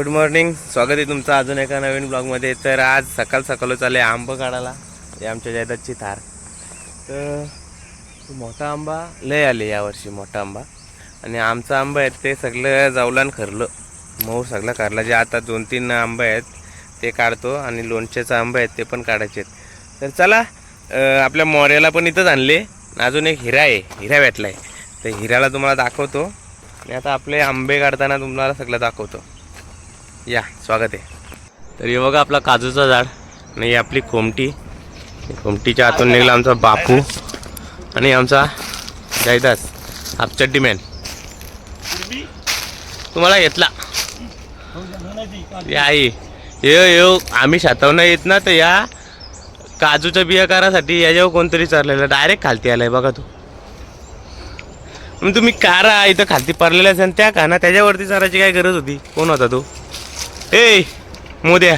Good morning स्वागत आहे तुमचं अजून एका नवीन ब्लॉगमध्ये तर आज सकाळ सकाळ चालले आंबा काढायला. हे आमच्या जयदाची थार. तर मोठा आंबा लय आले यावर्षी मोठा आंबा. आणि आमचा आंबा आहे ते सगळं जावलान खरलं. मऊ सगळं खरला. जे आता दोन तीन आंबे आहेत ते काढतो आणि लोणच्याचा आंबे आहेत ते पण काढायचे आहेत. तर चला आपल्या मोऱ्याला पण इथंच आणले. अजून एक हिरा आहे. हिरा भेटला आहे तर हिराला तुम्हाला दाखवतो. आणि आता आपले आंबे काढताना तुम्हाला सगळं दाखवतो. या स्वागत आहे. तर हे बघा आपला काजूचा झाड आणि ही आपली कोमटी कोमटीच्या आतून निघाला आमचा बापू आणि आमचा जयदास आपचड्डी मॅन तुम्हाला घेतला. या आई. यो यो आम्ही शातावना येत ना तर या काजूच्या बिया करासाठी याच्यावर कोणतरी चाललेलं डायरेक्ट खालती आलाय बघा तू. मग तुम्ही कारा इथं खालती पडलेल्या असेल त्या का ना त्याच्यावरती चारायची काय गरज होती? कोण होता तो? ए मोद्या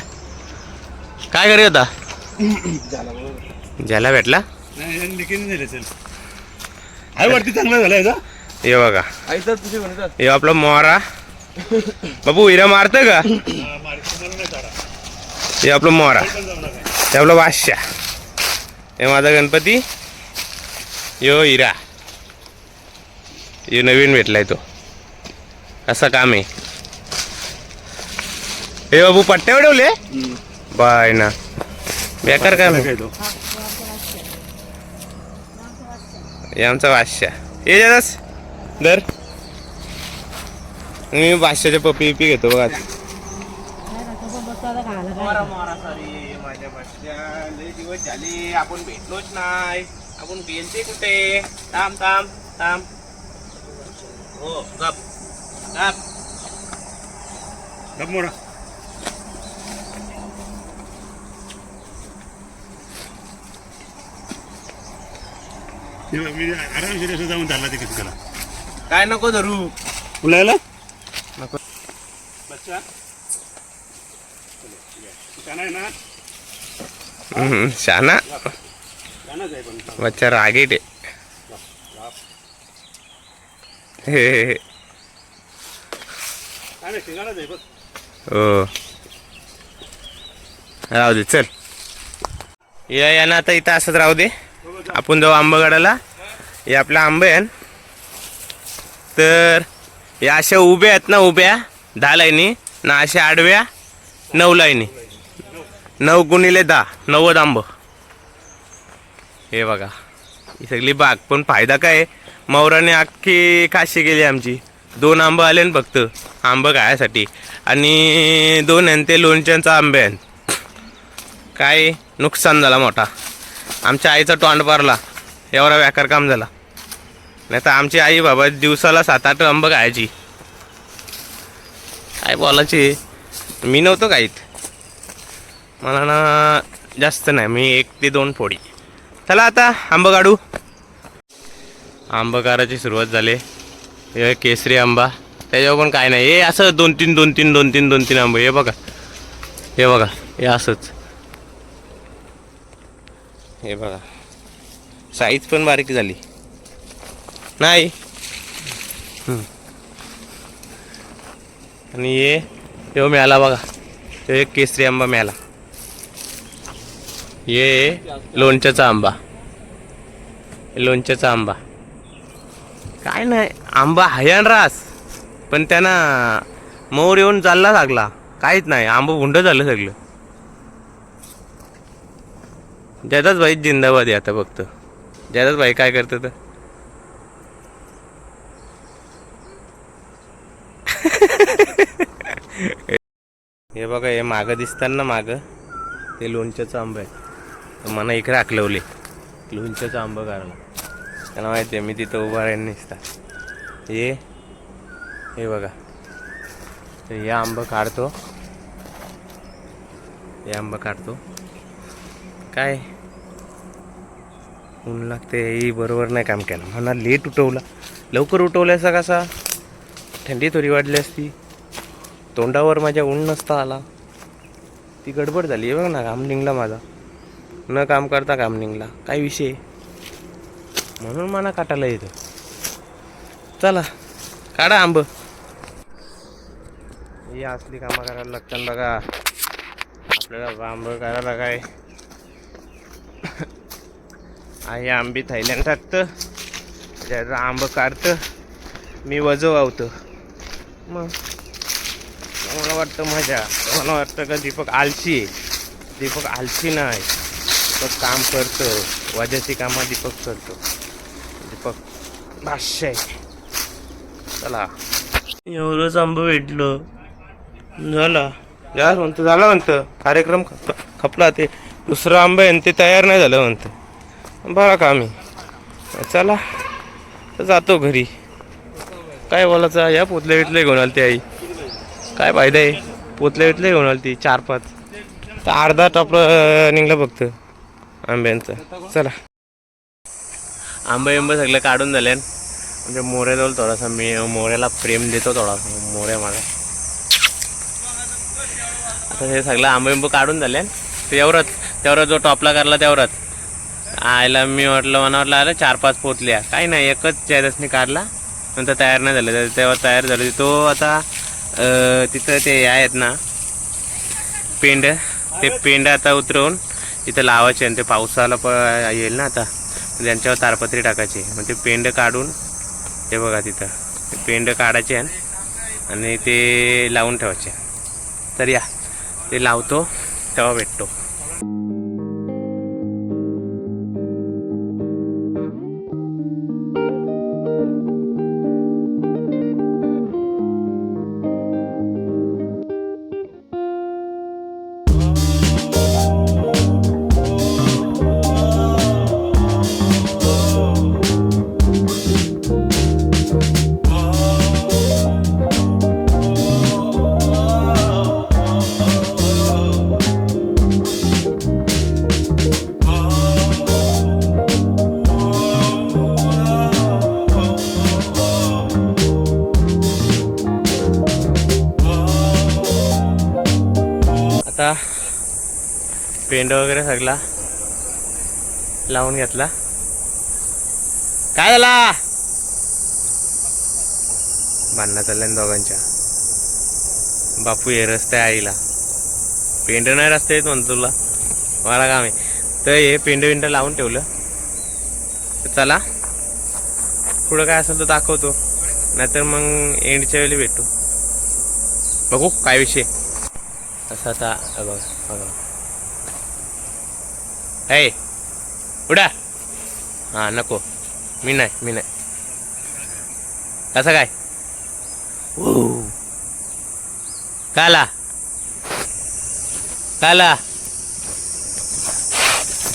काय करी होता? ज्याला भेटला? चांगलं हे बघा. आईचं तुझे म्हणतात हे आपला मोहरा बाबू हिरा मारत का? हे आपलं मोहरा हे आपलं बादशा हे माझा गणपती. यो हिरा. यो नवीन भेटलाय तो. असं काम आहे. हे बाबू पट्ट्या उडवले? बाय ना. बेकार काय तो? हे आमचा बादशा ये जास दर मी बादशाच्या पप्पी पिपी घेतो बघा माझ्या बादशा लय दिवस झाले आपण भेटलोच नाही. आपण गेलते कुठे? थांब थांब थांब. हो गप गप. गप मोरा. मी आरामशीर असं जाऊन धरला ते किती त्याला काय नको धरू. नको. बच्चा. आहे ना? हम्म, शाना. आहे पण. बच्चा रागीट आहे. हे. काय नाही शिंगालाच आहे बघ. राहू दे चल. या यानं आता इथं असंच राहू दे. आपण जाऊ आंबगडाला. हे आपला आंबे आहे तर या अशा उभ्या आहेत ना उभ्या. दहा लाईनी ना अशा आडव्या नऊ लाईनी. नऊ गुणिले दहा नव्वद आंब. हे बघा. ही सगळी बाग. पण फायदा काय? आहे? मौराने अख्खी काशी गेली आमची. दोन आंब आले ना फक्त आंब खायसाठी आणि दोन आहे ते लोणच्यांचा आंबे आहे काय? नुकसान झाला मोठा. आमच्या आईचा तोंड पारला. एवढा व्याकार काम झाला. नाही तर आमची आई बाबा दिवसाला सात आठ आंब खायची. काय बोलायची मी नव्हतो काहीत मला ना जास्त नाही मी एक ते दोन फोडी. चला आता आंबा काढू. आंबा काढायची सुरुवात झाली. हे केसरी आंबा. त्याच्यावर पण काय नाही. हे असं दोन तीन दोन तीन दोन तीन दोन तीन आंबे. हे बघा. हे बघा. हे असंच. हे बघा. साईज पण बारीक झाली. नाही. आणि हे हे मिळाला बघा. तो एक केसरी आंबा मिळाला हे लोणच्याचा आंबा. लोणच्याचा आंबा. काय नाही आंबा हयान रास. पण त्यांना मोर येऊन चालला लागला. काहीच नाही आंबा भुंड झालं सगळं. जयदास भाई जिंदाबाद आहे आता फक्त. जयदास भाई काय करतं तर हे बघा हे मागं दिसतात ना मागं. ते लोणच्याचं आंब आहे. तर मला इकडे आकलवले. लोणच्याचं आंब काढला त्यांना माहिती आहे मी तिथं उभा राहीन नसता. हे हे बघा. तर हे आंब काढतो. हे आंब काढतो. काय? ऊन लागते ही बरोबर नाही काम केलं. म्हणा लेट उठवला. लवकर उठवल्याचा कसा? थंडी थोडी वाढली असती. तोंडावर माझ्या ऊन नसता आला. ती गडबड झाली. आहे बघ ना काम निघला माझा. न काम करता काम निघला. काय विषय? म्हणून मला काटायला येतं. चला काढा आंब. ही असली कामं करायला लागतात बघा. आपल्याला आंब करायला काय? आई आंबी थैल्यान टाकतं. म्हणजे त्याचं आंब काढतं. मी वजवावतं मग मला वाटतं मजा. मला वाटतं का दीपक आलशी आहे. दीपक आलशी नाही. दीपक काम करतं. वजाची कामं दीपक करतो. दीपक भाष्य आहे. चला. एवढंच आंब भेटलं. झाला. यार म्हणतं झालं म्हणतं. कार्यक्रम खप खपला ते. दुसरं आंब आहे आणि ते तयार नाही झालं म्हणतं. बरं का आम्ही? चला तर जातो घरी. काय बोलायचं या पोतल्या विटले घेऊन आली ती आई. काय फायदा आहे? पोतल्या विटले घेऊन आली ती चार पाच. तर अर्धा टपलं निघलं फक्त. आंब्यांचं. चला. आंबे आंबे सगळं काढून झाले म्हणजे मोऱ्याजवळ थोडासा मी मोऱ्याला प्रेम देतो थोडासा मोऱ्या मला. आता हे सगळं आंबे आंबे काढून झाले तेवढंच तेवढं जो टॉपला करला तेवढंच आयला मी म्हटलं मनावरला आलं चार पाच पोचल्या काही नाही एकच जयदसने काढला. नंतर तयार नाही झालं. तर तेव्हा तयार झालं तो आता तिथं ते आहेत ना पेंड ते पेंड आता उतरवून तिथं लावायचे आणि ते पावसाला प येईल ना आता. त्यांच्यावर तारपत्री टाकायची. मग ते पेंड काढून ते बघा तिथं. ते पेंड काढायचे आणि ते लावून ठेवायचे. तर या. ते लावतो तेव्हा भेटतो. पेंड वगैरे सगळा लावून घेतला. काय झाला? भांडणं चालल्या ना दोघांच्या. बापू हे रस्ते आईला. पेंड नाही रस्ते येत म्हणतो तुला. मला काम आहे. तर हे पेंड विंड लावून ठेवलं. तर चला. पुढं काय असेल तर दाखवतो. नाहीतर मग एंडच्या वेळी भेटू. बघू काय विषय. असं आता बघा बघा. हे उडा हां नको मी नाही मी नाही कसं काय ओ काला काला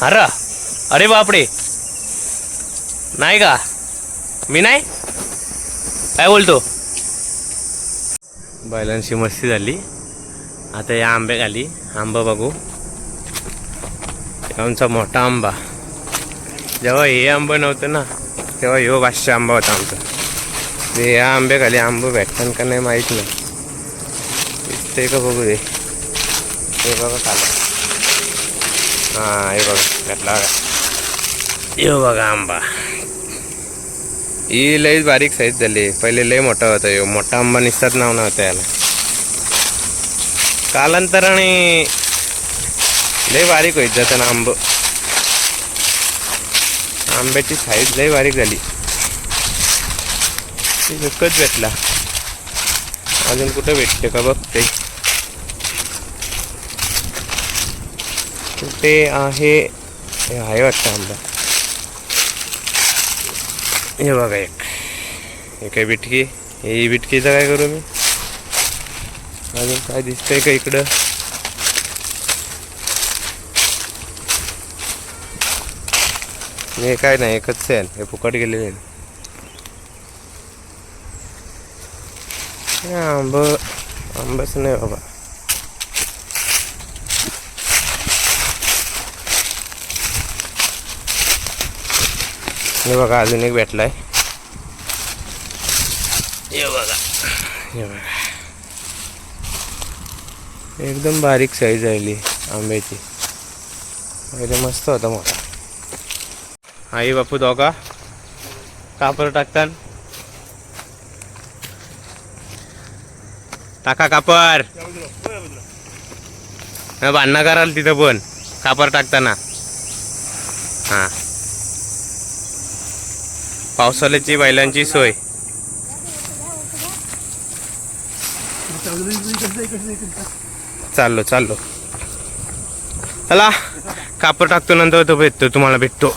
अरे अरे बापडे नाही का मी नाही काय बोलतो बैलांशी मस्ती झाली आता या आंबे खाली आंबा बघू आमचा मोठा आंबा. जेव्हा हे आंबं नव्हतं ना तेव्हा ह्यो पाचशे आंबा होता आमचा. ते आंबेखाली आंबे खाली भेटतात का नाही माहीत नाही. ते का बघू दे. हे बघा खाला. हां हे बघा भेटला बघा. यो बघा आंबा. ही लई बारीक साईज झाली. पहिले लई मोठा होता यो मोठा आंबा निसतात नाव नव्हता याला. कालांतराने लय बारीक होईत जाताना आंब. आंब्याची साईज लय बारीक झाली. ती विकत भेटला. अजून कुठं भेटते का बघ ते. कुठे आहे? आहे वाटतं आंबा. हे बघा एक. हे काय बिटकी? हे बिटकीचं काय करू मी? अजून काय दिसतंय का इकडं? हे काय नाही एकच आहे हे फुकट गेलेले हे आंब आंबच नाही बाबा. हे बघा अजून एक भेटलाय. हे बघा. हे बघा. एकदम बारीक साईज आली आंब्याची. पहिले मस्त होता मोठा. आई बापू दोघा. कापर टाकतान टाका कापर. भांडणं कराल तिथं पण. कापर टाकताना. हा. पावसाळ्याची बैलांची सोय. चाललो चाललो. चला कापर टाकतो नंतर तो भेटतो तुम्हाला भेटतो.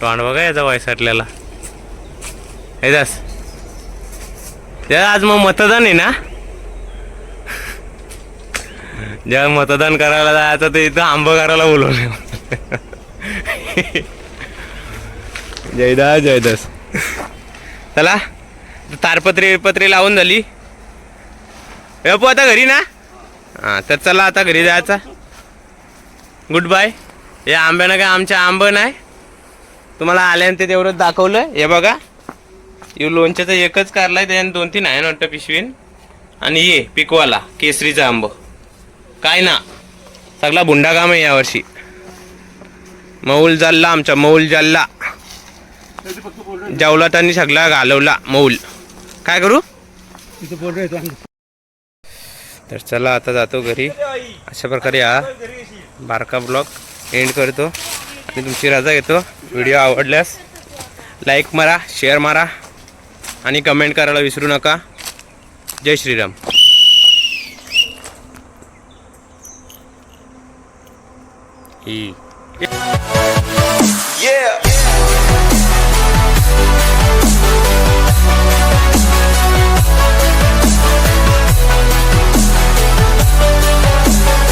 तोंड बघा याचा वयसाटल्याला हे दास. आज मग मतदान आहे ना? जेव्हा मतदान करायला जायचं ते इथं आंब करायला बोलवले जयदास जयदास चला तारपत्री पत्री लावून झाली. पो आता घरी ना? हां तर चला आता घरी जायचा. गुड बाय हे आंब्यानं काय आमच्या आंब नाही? तुम्हाला आल्यानंतर तेवढं दाखवलं. हे बघा. हे लोणच्याचं एकच कारलाय त्याने दोन तीन आहे ना वाटतं पिशवीन. आणि ये पिकवाला केसरीचा आंब. काय ना? सगळा बुंडा काम आहे यावर्षी. मौल जाल्ला आमचा मौल जाल्ला. जवलातांनी सगळा घालवला मौल काय करू? तर चला आता जातो घरी. अशा प्रकारे हा बारका ब्लॉग एंड करतो. आणि तुमची रजा घेतो. व्हिडिओ आवडल्यास लाईक मारा शेअर मारा आणि कमेंट करायला विसरू नका. जय श्रीराम. ही Yeah.